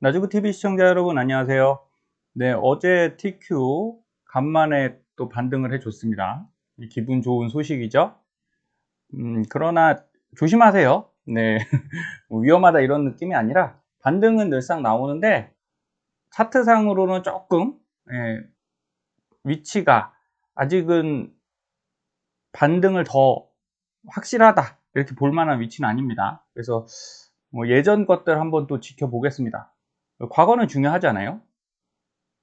나주구 TV 시청자 여러분 안녕하세요. 네, 어제 TQ 간만에 또 반등을 해줬습니다. 기분 좋은 소식이죠. 음, 그러나 조심하세요. 네, 뭐 위험하다 이런 느낌이 아니라 반등은 늘상 나오는데 차트상으로는 조금 예, 위치가 아직은 반등을 더 확실하다 이렇게 볼 만한 위치는 아닙니다. 그래서 뭐 예전 것들 한번 또 지켜보겠습니다. 과거는 중요하잖아요.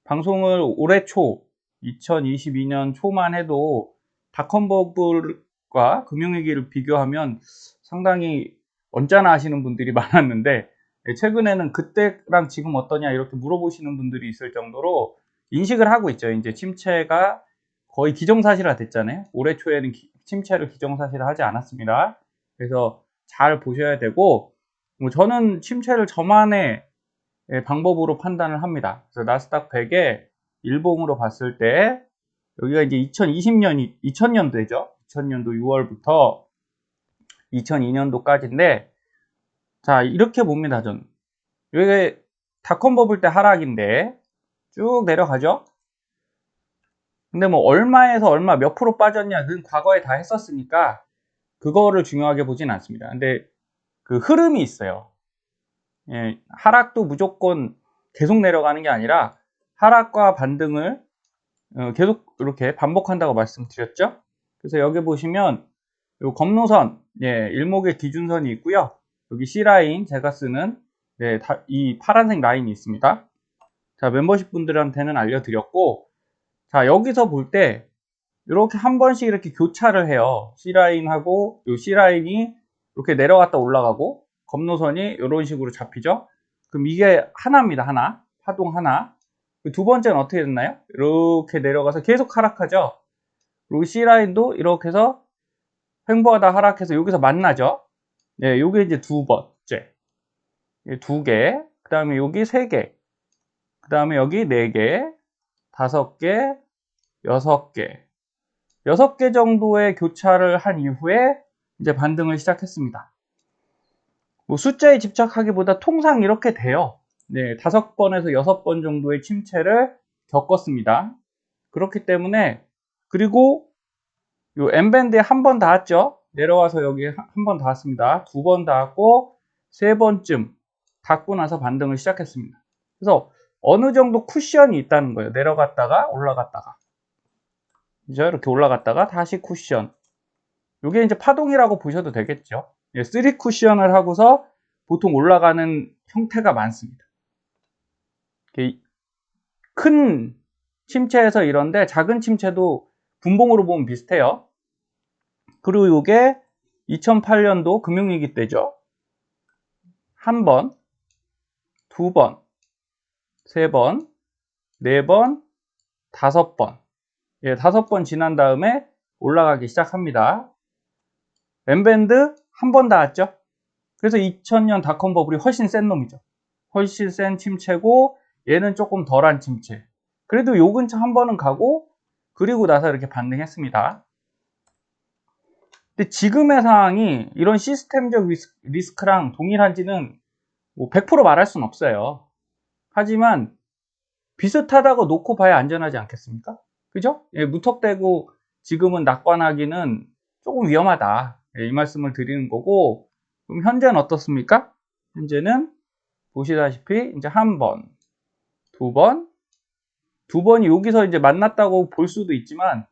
방송을 올해 초 2022년 초만 해도 닷컴버블과 금융위기를 비교하면 상당히 언짢아 하시는 분들이 많았는데 최근에는 그때랑 지금 어떠냐 이렇게 물어보시는 분들이 있을 정도로 인식을 하고 있죠. 이제 침체가 거의 기정사실화 됐잖아요. 올해 초에는 기, 침체를 기정사실화 하지 않았습니다. 그래서 잘 보셔야 되고 뭐 저는 침체를 저만의 방법으로 판단을 합니다. 그래서 나스닥 100에 일봉으로 봤을 때 여기가 이제 2020년 2000년도죠. 2000년도 6월부터 2002년도까지인데 자 이렇게 봅니다. 전 여기 닷컴 버블 때 하락인데 쭉 내려가죠. 근데 뭐 얼마에서 얼마 몇 프로 빠졌냐 그건 과거에 다 했었으니까 그거를 중요하게 보진 않습니다. 근데 그 흐름이 있어요. 예, 하락도 무조건 계속 내려가는 게 아니라 하락과 반등을 어, 계속 이렇게 반복한다고 말씀드렸죠. 그래서 여기 보시면 요 검노선, 예, 일목의 기준선이 있고요. 여기 C라인 제가 쓰는 네, 다, 이 파란색 라인이 있습니다. 자, 멤버십 분들한테는 알려드렸고 자, 여기서 볼 때 이렇게 한 번씩 이렇게 교차를 해요. C라인하고 요 C라인이 이렇게 내려갔다 올라가고 검노선이 이런 식으로 잡히죠. 그럼 이게 하나입니다. 하나. 파동 하나. 두 번째는 어떻게 됐나요? 이렇게 내려가서 계속 하락하죠. 그리고 C라인도 이렇게 해서 횡보하다 하락해서 여기서 만나죠. 네, 요게 이제 두 번째. 두 개. 그 다음에 여기 세 개. 그 다음에 여기 네 개. 다섯 개. 여섯 개. 여섯 개 정도의 교차를 한 이후에 이제 반등을 시작했습니다. 뭐 숫자에 집착하기보다 통상 이렇게 돼요. 네, 다섯 번에서 여섯 번 정도의 침체를 겪었습니다. 그렇기 때문에 그리고 요 M밴드에 한 번 닿았죠. 내려와서 여기 한 번 닿았습니다. 두 번 닿았고 세 번쯤 닿고 나서 반등을 시작했습니다. 그래서 어느 정도 쿠션이 있다는 거예요. 내려갔다가 올라갔다가 이제 이렇게 올라갔다가 다시 쿠션. 이게 이제 파동이라고 보셔도 되겠죠. 3 예, 쿠션을 하고서 보통 올라가는 형태가 많습니다. 큰 침체에서 이런데 작은 침체도 분봉으로 보면 비슷해요. 그리고 이게 2008년도 금융위기 때죠. 한 번, 두 번, 세 번, 네 번, 다섯 번. 예, 다섯 번 지난 다음에 올라가기 시작합니다. 엠밴드 한 번 닿았죠. 그래서 2000년 닷컴 버블이 훨씬 센 놈이죠. 훨씬 센 침체고 얘는 조금 덜한 침체. 그래도 요 근처 한 번은 가고 그리고 나서 이렇게 반등했습니다. 근데 지금의 상황이 이런 시스템적 리스크랑 동일한지는 뭐 100% 말할 수는 없어요. 하지만 비슷하다고 놓고 봐야 안전하지 않겠습니까? 그죠? 예, 무턱대고 지금은 낙관하기는 조금 위험하다. 예, 이 말씀을 드리는 거고 그럼 현재는 어떻습니까? 현재는 보시다시피 이제 한 번, 두 번, 두 번이 여기서 이제 만났다고 볼 수도 있지만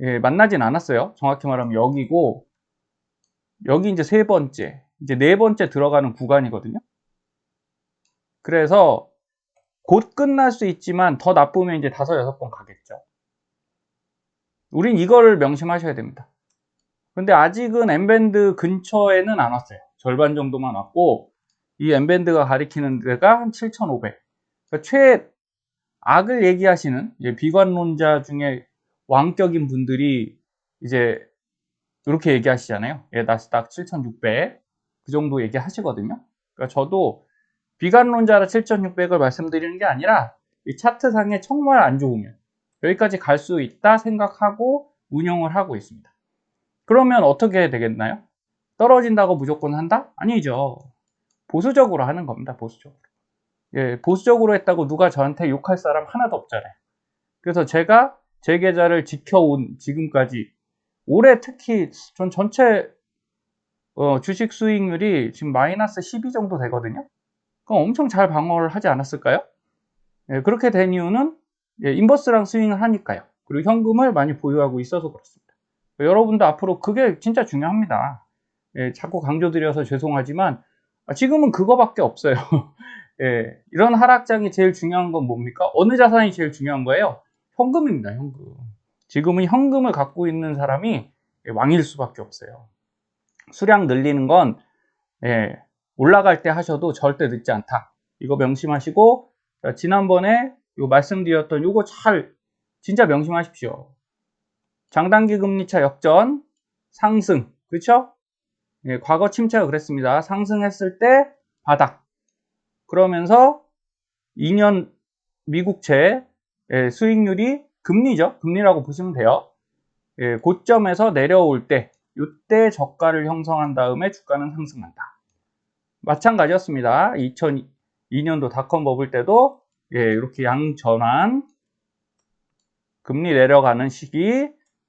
예, 만나진 않았어요. 정확히 말하면 여기고 여기 이제 세 번째, 이제 네 번째 들어가는 구간이거든요. 그래서 곧 끝날 수 있지만 더 나쁘면 이제 다섯 여섯 번 가겠죠. 우린 이걸 명심하셔야 됩니다. 근데 아직은 M밴드 근처에는 안 왔어요. 절반 정도만 왔고 이 M밴드가 가리키는 데가 한 7,500. 그러니까 최악을 얘기하시는 비관론자 중에 왕격인 분들이 이제 이렇게 얘기하시잖아요. 예, 나스닥 7,600. 그 정도 얘기하시거든요. 그러니까 저도 비관론자라 7,600을 말씀드리는 게 아니라 이 차트상에 정말 안 좋으면 여기까지 갈 수 있다 생각하고 운영을 하고 있습니다. 그러면 어떻게 되겠나요? 떨어진다고 무조건 한다? 아니죠. 보수적으로 하는 겁니다. 보수적으로. 예, 보수적으로 했다고 누가 저한테 욕할 사람 하나도 없잖아요. 그래서 제가 제 계좌를 지켜온 지금까지 올해 특히 전 전체 어, 주식 수익률이 지금 마이너스 12 정도 되거든요. 그럼 엄청 잘 방어를 하지 않았을까요? 예, 그렇게 된 이유는 예, 인버스랑 스윙을 하니까요. 그리고 현금을 많이 보유하고 있어서 그렇습니다. 여러분도 앞으로 그게 진짜 중요합니다. 예, 자꾸 강조드려서 죄송하지만 아, 지금은 그거밖에 없어요. 예, 이런 하락장이 제일 중요한 건 뭡니까? 어느 자산이 제일 중요한 거예요? 현금입니다, 현금. 지금은 현금을 갖고 있는 사람이 왕일 수밖에 없어요. 수량 늘리는 건 예, 올라갈 때 하셔도 절대 늦지 않다. 이거 명심하시고 자, 지난번에 요 말씀드렸던 요거 잘 진짜 명심하십시오. 장단기 금리차 역전 상승 그렇죠? 예, 과거 침체가 그랬습니다. 상승했을 때 바닥 그러면서 2년 미국채 예, 수익률이 금리죠. 금리라고 보시면 돼요. 예, 고점에서 내려올 때 이때 저가를 형성한 다음에 주가는 상승한다. 마찬가지였습니다. 2002년도 닷컴 버블 때도 예, 이렇게 양전환 금리 내려가는 시기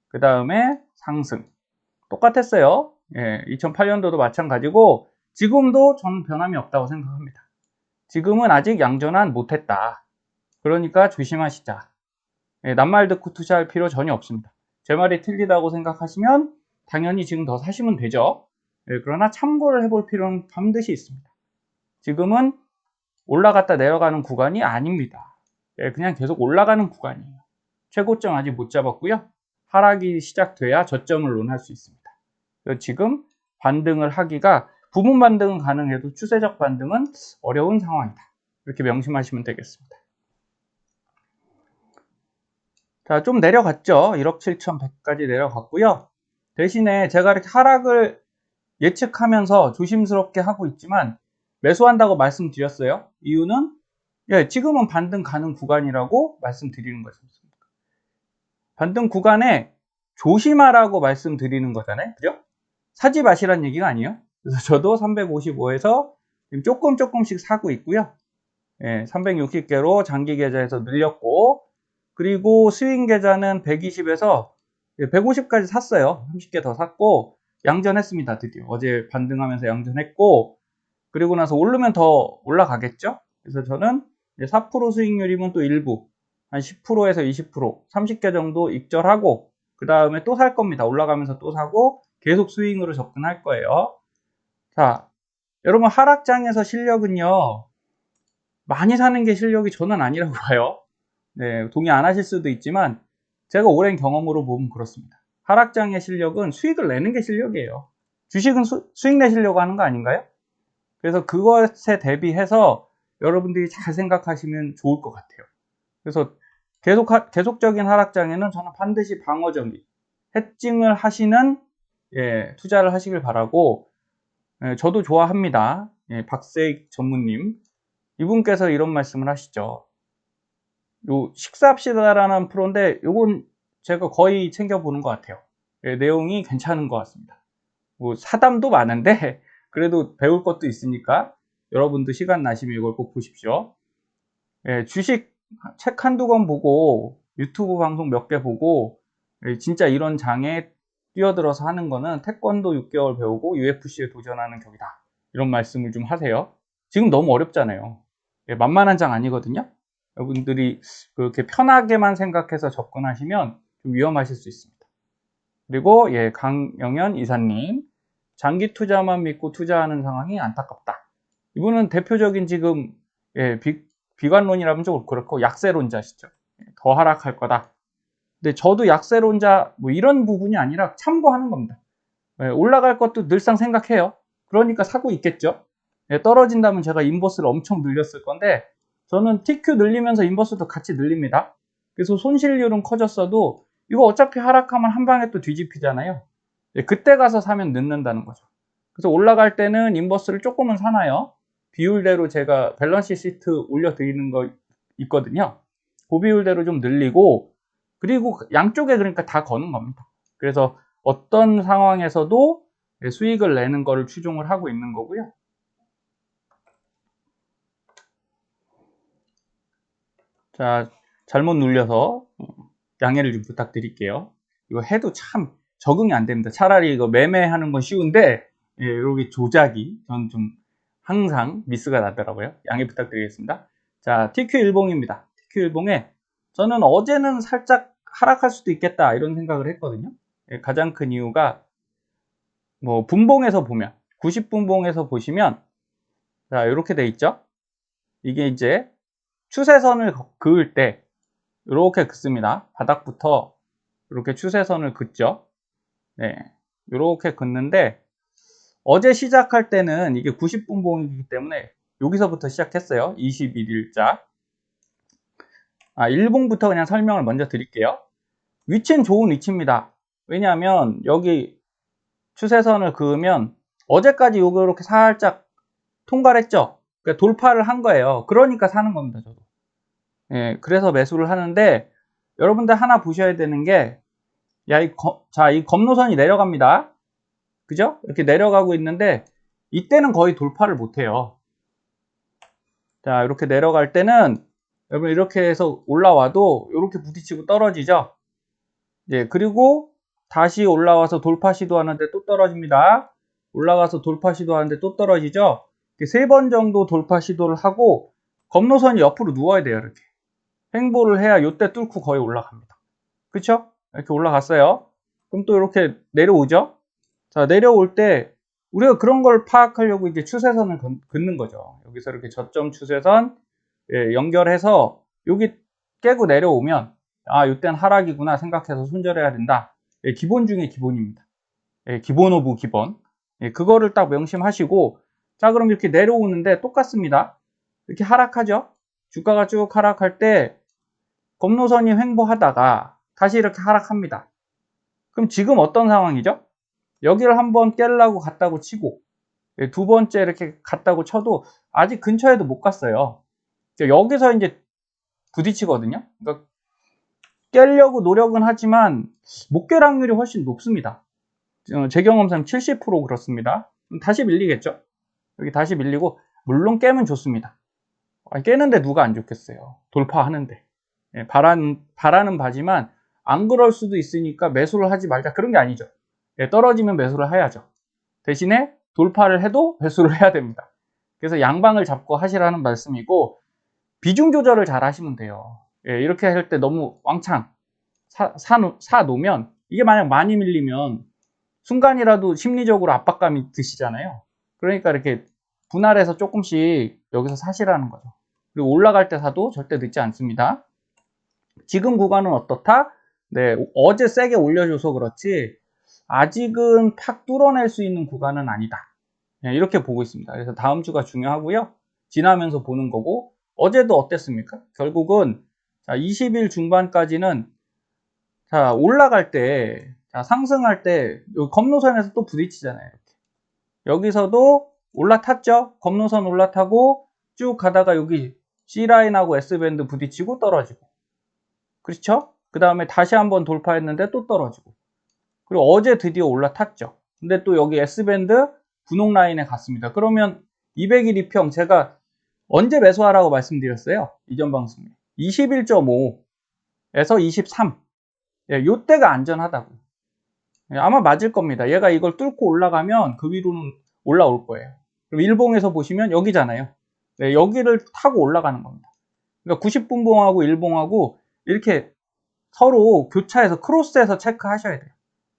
그 다음에 상승 똑같았어요. 예, 2008년도도 마찬가지고 지금도 저는 변함이 없다고 생각합니다. 지금은 아직 양전환 못했다. 그러니까 조심하시자. 예, 낱말 듣고 투자할 필요 전혀 없습니다. 제 말이 틀리다고 생각하시면 당연히 지금 더 사시면 되죠. 예, 그러나 참고를 해볼 필요는 반드시 있습니다. 지금은 올라갔다 내려가는 구간이 아닙니다. 예, 그냥 계속 올라가는 구간이에요. 최고점 아직 못 잡았고요. 하락이 시작돼야 저점을 논할 수 있습니다. 지금 반등을 하기가 부분 반등은 가능해도 추세적 반등은 어려운 상황이다. 이렇게 명심하시면 되겠습니다. 자, 좀 내려갔죠. 1억 7,100까지 내려갔고요. 대신에 제가 이렇게 하락을 예측하면서 조심스럽게 하고 있지만 매수한다고 말씀드렸어요. 이유는 예, 지금은 반등 가는 구간이라고 말씀드리는 거죠. 반등 구간에 조심하라고 말씀드리는 거잖아요. 그죠? 사지 마시란 얘기가 아니에요. 그래서 저도 355에서 조금 조금씩 사고 있고요. 예, 360개로 장기 계좌에서 늘렸고 그리고 스윙 계좌는 120에서 150까지 샀어요. 30개 더 샀고 양전했습니다. 드디어 어제 반등하면서 양전했고 그리고 나서 오르면 더 올라가겠죠. 그래서 저는 4% 수익률이면 또 일부 한 10%에서 20% 30개 정도 익절하고 그 다음에 또 살 겁니다. 올라가면서 또 사고 계속 스윙으로 접근할 거예요. 자, 여러분 하락장에서 실력은요 많이 사는 게 실력이 저는 아니라고 봐요. 네, 동의 안 하실 수도 있지만 제가 오랜 경험으로 보면 그렇습니다. 하락장의 실력은 수익을 내는 게 실력이에요. 주식은 수, 수익 내시려고 하는 거 아닌가요? 그래서 그것에 대비해서 여러분들이 잘 생각하시면 좋을 것 같아요. 그래서 계속 하, 계속적인 하락장에는 저는 반드시 방어적인 해칭을 하시는 예, 투자를 하시길 바라고 예, 저도 좋아합니다. 예, 박세익 전무님 이분께서 이런 말씀을 하시죠. 요 식사합시다라는 프로인데 요건 제가 거의 챙겨보는 것 같아요. 예, 내용이 괜찮은 것 같습니다. 뭐 사담도 많은데 그래도 배울 것도 있으니까 여러분도 시간 나시면 이걸 꼭 보십시오. 예, 주식 책 한두 권 보고 유튜브 방송 몇 개 보고 예, 진짜 이런 장에 뛰어들어서 하는 거는 태권도 6개월 배우고 UFC에 도전하는 격이다. 이런 말씀을 좀 하세요. 지금 너무 어렵잖아요. 예, 만만한 장 아니거든요. 여러분들이 그렇게 편하게만 생각해서 접근하시면 좀 위험하실 수 있습니다. 그리고 예, 강영현 이사님 장기 투자만 믿고 투자하는 상황이 안타깝다. 이분은 대표적인 지금 예, 비, 비관론이라면 좀 그렇고 약세론자시죠. 예, 더 하락할 거다. 근데 저도 약세론자 뭐 이런 부분이 아니라 참고하는 겁니다. 예, 올라갈 것도 늘상 생각해요. 그러니까 사고 있겠죠. 예, 떨어진다면 제가 인버스를 엄청 늘렸을 건데 저는 TQ 늘리면서 인버스도 같이 늘립니다. 그래서 손실률은 커졌어도 이거 어차피 하락하면 한 방에 또 뒤집히잖아요. 예, 그때 가서 사면 늦는다는 거죠. 그래서 올라갈 때는 인버스를 조금은 사나요? 비율대로 제가 밸런시 시트 올려드리는 거 있거든요. 그 비율대로 좀 늘리고 그리고 양쪽에 그러니까 다 거는 겁니다. 그래서 어떤 상황에서도 수익을 내는 거를 추종을 하고 있는 거고요. 자, 잘못 눌려서 양해를 좀 부탁드릴게요. 이거 해도 참 적응이 안 됩니다. 차라리 이거 매매하는 건 쉬운데, 예, 여기 조작이 전좀 항상 미스가 나더라고요. 양해 부탁드리겠습니다. 자, TQ일봉입니다. TQ일봉에 저는 어제는 살짝 하락할 수도 있겠다 이런 생각을 했거든요. 예, 가장 큰 이유가 뭐 분봉에서 보면 90분봉에서 보시면 자 이렇게 돼 있죠. 이게 이제 추세선을 그을 때 이렇게 긋습니다. 바닥부터 이렇게 추세선을 긋죠. 네, 이렇게 긋는데 어제 시작할 때는 이게 90분 봉이기 때문에 여기서부터 시작했어요. 21일자. 아, 일봉부터 그냥 설명을 먼저 드릴게요. 위치는 좋은 위치입니다. 왜냐하면 여기 추세선을 그으면 어제까지 이렇게 살짝 통과를 했죠. 그러니까 돌파를 한 거예요. 그러니까 사는 겁니다, 저도. 예, 그래서 매수를 하는데 여러분들 하나 보셔야 되는 게 야, 이 검, 자, 이 검노선이 내려갑니다. 그죠? 이렇게 내려가고 있는데 이때는 거의 돌파를 못 해요. 자, 이렇게 내려갈 때는 여러분 이렇게 해서 올라와도 이렇게 부딪히고 떨어지죠. 예, 그리고 다시 올라와서 돌파 시도하는데 또 떨어집니다. 올라가서 돌파 시도하는데 또 떨어지죠. 세 번 정도 돌파 시도를 하고 검노선이 옆으로 누워야 돼요. 이렇게 횡보를 해야 이때 뚫고 거의 올라갑니다. 그쵸? 이렇게 올라갔어요. 그럼 또 이렇게 내려오죠. 자 내려올 때 우리가 그런 걸 파악하려고 이제 추세선을 긋는 거죠. 여기서 이렇게 저점 추세선 예, 연결해서 여기 깨고 내려오면 아 이때는 하락이구나 생각해서 손절해야 된다. 예, 기본 중에 기본입니다. 예, 기본 오브 기본. 예, 그거를 딱 명심하시고 자 그럼 이렇게 내려오는데 똑같습니다. 이렇게 하락하죠. 주가가 쭉 하락할 때 검노선이 횡보하다가 다시 이렇게 하락합니다. 그럼 지금 어떤 상황이죠? 여기를 한번 깰라고 갔다고 치고 예, 두 번째 이렇게 갔다고 쳐도 아직 근처에도 못 갔어요. 여기서 이제 부딪히거든요. 그러니까 깨려고 노력은 하지만 못 깰 확률이 훨씬 높습니다. 어, 제 경험상 70% 그렇습니다. 다시 밀리겠죠? 여기 다시 밀리고 물론 깨면 좋습니다. 깨는데 누가 안 좋겠어요. 돌파하는데. 예, 바라는, 바라는 바지만 안 그럴 수도 있으니까 매수를 하지 말자 그런 게 아니죠. 예, 떨어지면 매수를 해야죠. 대신에 돌파를 해도 매수를 해야 됩니다. 그래서 양방을 잡고 하시라는 말씀이고 비중 조절을 잘 하시면 돼요. 예, 이렇게 할 때 너무 왕창 사, 사, 사 놓으면 이게 만약 많이 밀리면 순간이라도 심리적으로 압박감이 드시잖아요. 그러니까 이렇게 분할해서 조금씩 여기서 사시라는 거죠. 그리고 올라갈 때 사도 절대 늦지 않습니다. 지금 구간은 어떻다? 네, 어제 세게 올려줘서 그렇지 아직은 팍 뚫어낼 수 있는 구간은 아니다. 네, 이렇게 보고 있습니다. 그래서 다음 주가 중요하고요. 지나면서 보는 거고 어제도 어땠습니까? 결국은 자, 20일 중반까지는 자, 올라갈 때, 자, 상승할 때, 검노선에서 또 부딪히잖아요. 이렇게. 여기서도 올라탔죠? 검노선 올라타고 쭉 가다가 여기 C라인하고 S밴드 부딪히고 떨어지고. 그렇죠? 그 다음에 다시 한번 돌파했는데 또 떨어지고. 그리고 어제 드디어 올라탔죠. 근데 또 여기 S밴드 분홍 라인에 갔습니다. 그러면 200일 이평 제가 언제 매수하라고 말씀드렸어요? 이전 방송에. 21.5에서 23. 예, 요때가 안전하다고. 예, 아마 맞을 겁니다. 얘가 이걸 뚫고 올라가면 그 위로는 올라올 거예요. 그럼 일봉에서 보시면 여기잖아요. 네, 여기를 타고 올라가는 겁니다. 그러니까 90분봉하고 일봉하고 이렇게 서로 교차해서 크로스해서 체크하셔야 돼요.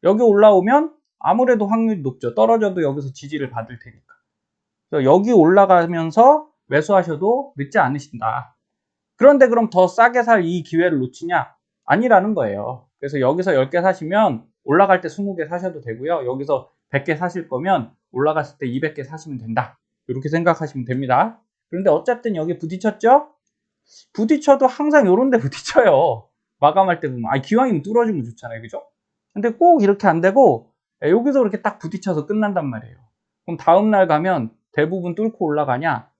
여기 올라오면 아무래도 확률이 높죠. 떨어져도 여기서 지지를 받을 테니까. 여기 올라가면서 매수하셔도 늦지 않으신다. 그런데 그럼 더 싸게 살 이 기회를 놓치냐? 아니라는 거예요. 그래서 여기서 10개 사시면 올라갈 때 20개 사셔도 되고요. 여기서 100개 사실 거면 올라갔을 때 200개 사시면 된다. 이렇게 생각하시면 됩니다. 그런데 어쨌든 여기 부딪혔죠? 부딪혀도 항상 요런 데 부딪혀요. 마감할 때 보면. 아, 기왕이면 뚫어주면 좋잖아요. 그죠? 근데 꼭 이렇게 안 되고 예, 여기서 이렇게 딱 부딪혀서 끝난단 말이에요. 그럼 다음 날 가면 대부분 뚫고 올라가냐?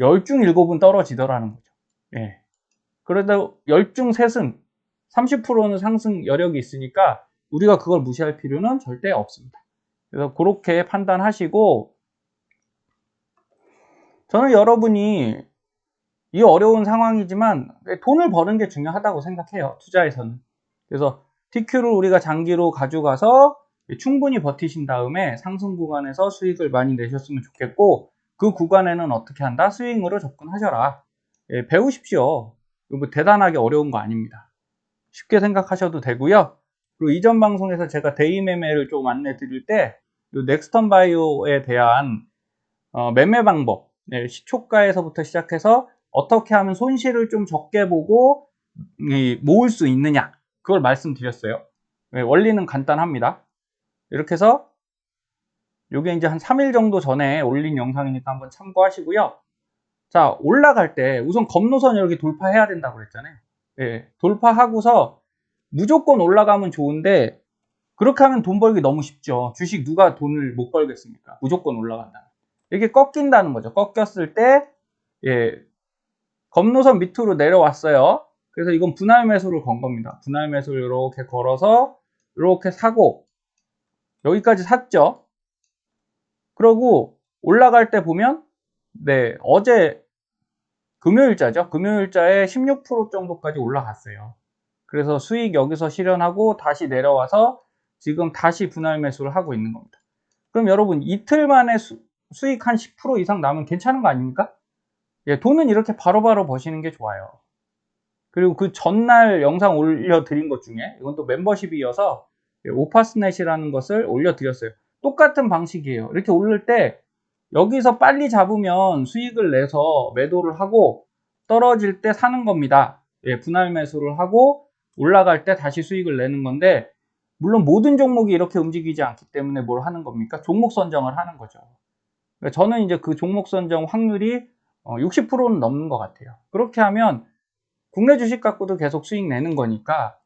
10중 7은 떨어지더라는 거죠. 예. 그래도 10중 3승, 30%는 상승 여력이 있으니까 우리가 그걸 무시할 필요는 절대 없습니다. 그래서 그렇게 판단하시고 저는 여러분이 이 어려운 상황이지만 돈을 버는 게 중요하다고 생각해요. 투자에서는. 그래서 TQ를 우리가 장기로 가져가서 충분히 버티신 다음에 상승 구간에서 수익을 많이 내셨으면 좋겠고 그 구간에는 어떻게 한다? 스윙으로 접근하셔라. 예, 배우십시오. 이거 뭐 대단하게 어려운 거 아닙니다. 쉽게 생각하셔도 되고요. 그리고 이전 방송에서 제가 데이 매매를 좀 안내 드릴 때 넥스턴 바이오에 대한 어, 매매 방법, 네, 시초가에서부터 시작해서 어떻게 하면 손실을 좀 적게 보고 이, 모을 수 있느냐 그걸 말씀드렸어요. 네, 원리는 간단합니다. 이렇게 해서 이게 이제 한 3일 정도 전에 올린 영상이니까 한번 참고하시고요. 자 올라갈 때 우선 검노선 여기 돌파해야 된다고 그랬잖아요. 네, 돌파하고서 무조건 올라가면 좋은데 그렇게 하면 돈 벌기 너무 쉽죠. 주식 누가 돈을 못 벌겠습니까? 무조건 올라간다. 이게 꺾인다는 거죠. 꺾였을 때 예, 검노선 밑으로 내려왔어요. 그래서 이건 분할 매수를 건 겁니다. 분할 매수를 이렇게 걸어서 이렇게 사고 여기까지 샀죠. 그러고 올라갈 때 보면 네 어제 금요일자죠. 금요일자에 16% 정도까지 올라갔어요. 그래서 수익 여기서 실현하고 다시 내려와서 지금 다시 분할 매수를 하고 있는 겁니다. 그럼 여러분 이틀 만에 수, 수익 한 10% 이상 나면 괜찮은 거 아닙니까? 예, 돈은 이렇게 바로바로 버시는 게 좋아요. 그리고 그 전날 영상 올려드린 것 중에 이건 또 멤버십이어서 예, 오파스넷이라는 것을 올려드렸어요. 똑같은 방식이에요. 이렇게 올릴 때 여기서 빨리 잡으면 수익을 내서 매도를 하고 떨어질 때 사는 겁니다. 예, 분할 매수를 하고 올라갈 때 다시 수익을 내는 건데 물론 모든 종목이 이렇게 움직이지 않기 때문에 뭘 하는 겁니까? 종목 선정을 하는 거죠. 그러니까 저는 이제 그 종목 선정 확률이 60%는 어, 넘는 것 같아요. 그렇게 하면 국내 주식 갖고도 계속 수익 내는 거니까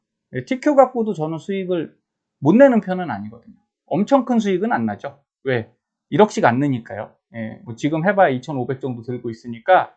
TQ 예, 갖고도 저는 수익을 못 내는 편은 아니거든요. 엄청 큰 수익은 안 나죠. 왜? 1억씩 안 느니까요. 예, 뭐 지금 해봐야 2,500 정도 들고 있으니까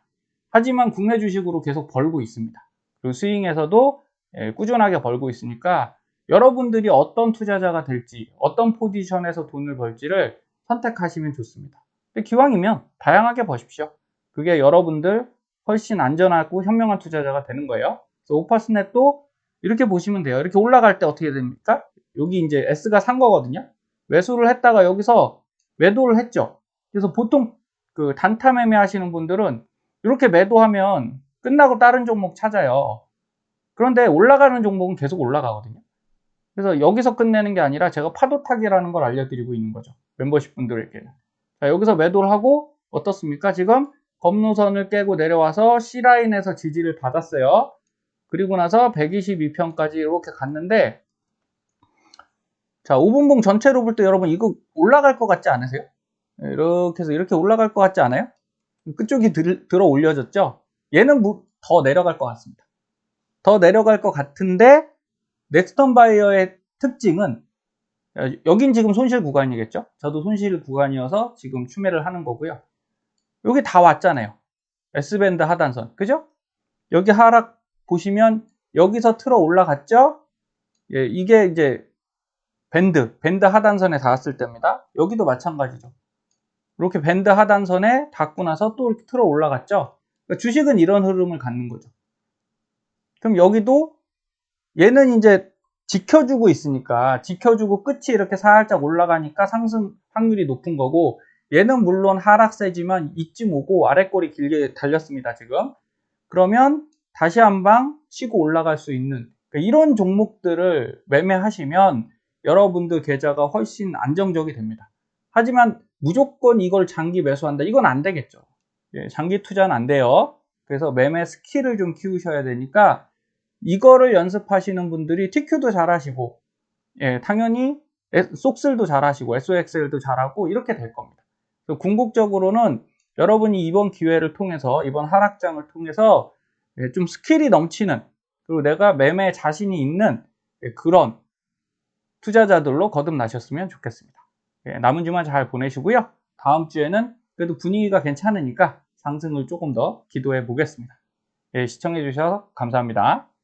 하지만 국내 주식으로 계속 벌고 있습니다. 그리고 스윙에서도 예, 꾸준하게 벌고 있으니까 여러분들이 어떤 투자자가 될지 어떤 포지션에서 돈을 벌지를 선택하시면 좋습니다. 기왕이면 다양하게 버십시오. 그게 여러분들 훨씬 안전하고 현명한 투자자가 되는 거예요. 그래서 오파스넷도 이렇게 보시면 돼요. 이렇게 올라갈 때 어떻게 됩니까? 여기 이제 S가 산 거거든요. 매수를 했다가 여기서 매도를 했죠. 그래서 보통 그 단타 매매 하시는 분들은 이렇게 매도하면 끝나고 다른 종목 찾아요. 그런데 올라가는 종목은 계속 올라가거든요. 그래서 여기서 끝내는 게 아니라 제가 파도 타기라는 걸 알려드리고 있는 거죠. 멤버십 분들에게는. 자, 여기서 매도를 하고 어떻습니까? 지금 검노선을 깨고 내려와서 C라인에서 지지를 받았어요. 그리고 나서 122편까지 이렇게 갔는데 자 5분봉 전체로 볼 때 여러분 이거 올라갈 것 같지 않으세요? 네, 이렇게 해서 이렇게 올라갈 것 같지 않아요? 끝쪽이 들, 들어 올려졌죠? 얘는 더 내려갈 것 같습니다. 더 내려갈 것 같은데 넥스턴 바이어의 특징은 여긴 지금 손실 구간이겠죠? 저도 손실 구간이어서 지금 추매를 하는 거고요. 여기 다 왔잖아요. S밴드 하단선. 그죠? 여기 하락 보시면 여기서 틀어 올라갔죠? 예, 이게 이제 밴드, 밴드 하단선에 닿았을 때입니다. 여기도 마찬가지죠. 이렇게 밴드 하단선에 닿고 나서 또 이렇게 틀어 올라갔죠? 그러니까 주식은 이런 흐름을 갖는 거죠. 그럼 여기도 얘는 이제 지켜주고 있으니까 지켜주고 끝이 이렇게 살짝 올라가니까 상승 확률이 높은 거고 얘는 물론 하락세지만 이쯤 오고 아래꼬리 길게 달렸습니다 지금. 그러면 다시 한 방 치고 올라갈 수 있는 그러니까 이런 종목들을 매매하시면 여러분들 계좌가 훨씬 안정적이 됩니다. 하지만 무조건 이걸 장기 매수한다. 이건 안 되겠죠. 예, 장기 투자는 안 돼요. 그래서 매매 스킬을 좀 키우셔야 되니까 이거를 연습하시는 분들이 TQ도 잘하시고 예, 당연히 속슬도 잘하시고 SOXL도 잘하고 이렇게 될 겁니다. 궁극적으로는 여러분이 이번 기회를 통해서 이번 하락장을 통해서 예, 좀 스킬이 넘치는 그리고 내가 매매 자신이 있는 예, 그런 투자자들로 거듭나셨으면 좋겠습니다. 예, 남은 주말 잘 보내시고요. 다음 주에는 그래도 분위기가 괜찮으니까 상승을 조금 더 기도해 보겠습니다. 시청해 주셔서 감사합니다.